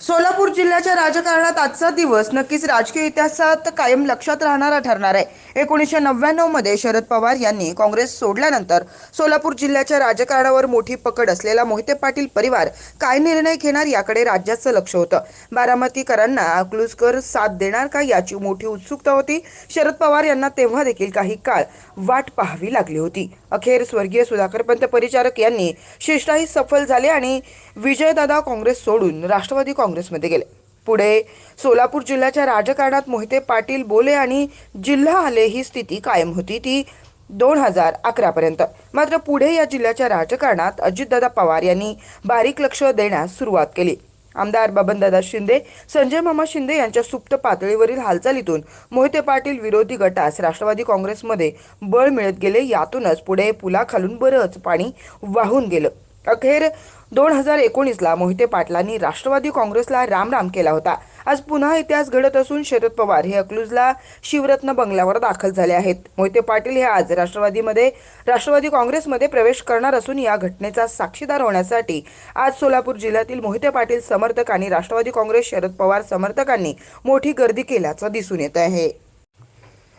सोलापूर जिल्ह्याच्या राजकारणात आजचा दिवस नक्कीच राजकीय इतिहासात कायम लक्षात राहणारा ठरणार आहे. एकोणीसशे नव्याण्णवमध्ये शरद पवार यांनी काँग्रेस सोडल्यानंतर सोलापूर जिल्ह्याच्या राजकारणावर मोठी पकड असलेला मोहिते पाटील परिवार काय निर्णय घेणार याकडे राज्याचं लक्ष होतं. बारामतीकरांना अकलूजकर साथ देणार का याची मोठी उत्सुकता होती. शरद पवार यांना तेव्हा देखील काही काळ वाट पाहावी लागली होती. अखेर स्वर्गीय सुधाकरपंत परिचारक यांनी शिष्टाही सफल झाले आणि विजयदादा काँग्रेस सोडून राष्ट्रवादी काँग्रेसमध्ये गेले. पुढे सोलापूर जिल्ह्याच्या राजकारणात मोहिते पाटील बोले आणि जिल्हा आले ही स्थिती कायम होती ती दोन हजार अकरापर्यंत मात्र पुढे या जिल्ह्याच्या राजकारणात अजितदादा पवार यांनी बारीक लक्ष देण्यास सुरुवात केली. आमदार बबनदादा शिंदे संजय मामा शिंदे यांच्या सुप्त पातळीवरील हालचालीतून मोहिते पाटील विरोधी गटास राष्ट्रवादी काँग्रेसमध्ये बळ मिळत गेले. यातूनच पुढे पुलाखालून बरंच पाणी वाहून गेलं. अखेर दोन हजार एकोणीसला मोहिते पाटलांनी राष्ट्रवादी काँग्रेसला रामराम केला होता. आज पुन्हा इतिहास घडत असून शरद पवार हे अकलूजला शिवरत्न बंगल्यावर दाखल झाले आहेत. मोहिते पाटील हे आज राष्ट्रवादीमध्ये राष्ट्रवादी काँग्रेसमध्ये प्रवेश करणार असून या घटनेचा साक्षीदार होण्यासाठी आज सोलापूर जिल्ह्यातील मोहिते पाटील समर्थक आणि राष्ट्रवादी काँग्रेस शरद पवार समर्थकांनी मोठी गर्दी केल्याचं दिसून येत आहे.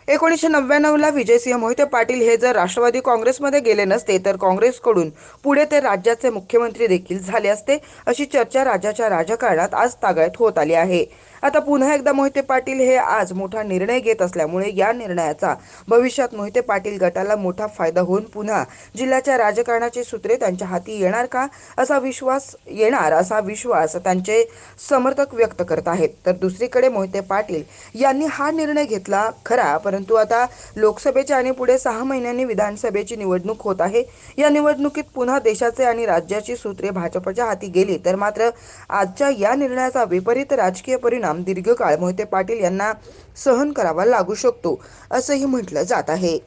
एकोणीसशे नव्याण्णवला विजयसिंह मोहिते पाटील हे जर राष्ट्रवादी काँग्रेसमध्ये गेले नसते तर काँग्रेसकडून पुढे ते राज्याचे मुख्यमंत्री देखील झाले असते अशी चर्चा राज्याच्या राजकारणात आज तागायत होत आली आहे. आता पुन्हा एकदा मोहिते पाटील हे आज मोठा निर्णय घेत असल्यामुळे या निर्णयाचा भविष्यात मोहिते पाटील गटाला मोठा फायदा होऊन पुन्हा जिल्ह्याच्या राजकारणाची सूत्रे त्यांच्या हाती येणार का असा विश्वास येणार असा विश्वास त्यांचे समर्थक व्यक्त करत आहेत. तर दुसरीकडे मोहिते पाटील यांनी हा निर्णय घेतला खरा परंतु आता लोकसभेच्या आणि पुढे सहा महिन्यांनी विधानसभेची निवडणूक होत आहे. या निवडणुकीत पुन्हा देशाचे आणि राज्याची सूत्रे भाजपच्या हाती गेली तर मात्र आजच्या या निर्णयाचा विपरीत राजकीय परिणाम परिणाम दीर्घकाळ मोहिते पाटील यांना सहन करावा लागू शकतो असंही म्हटलं जात आहे.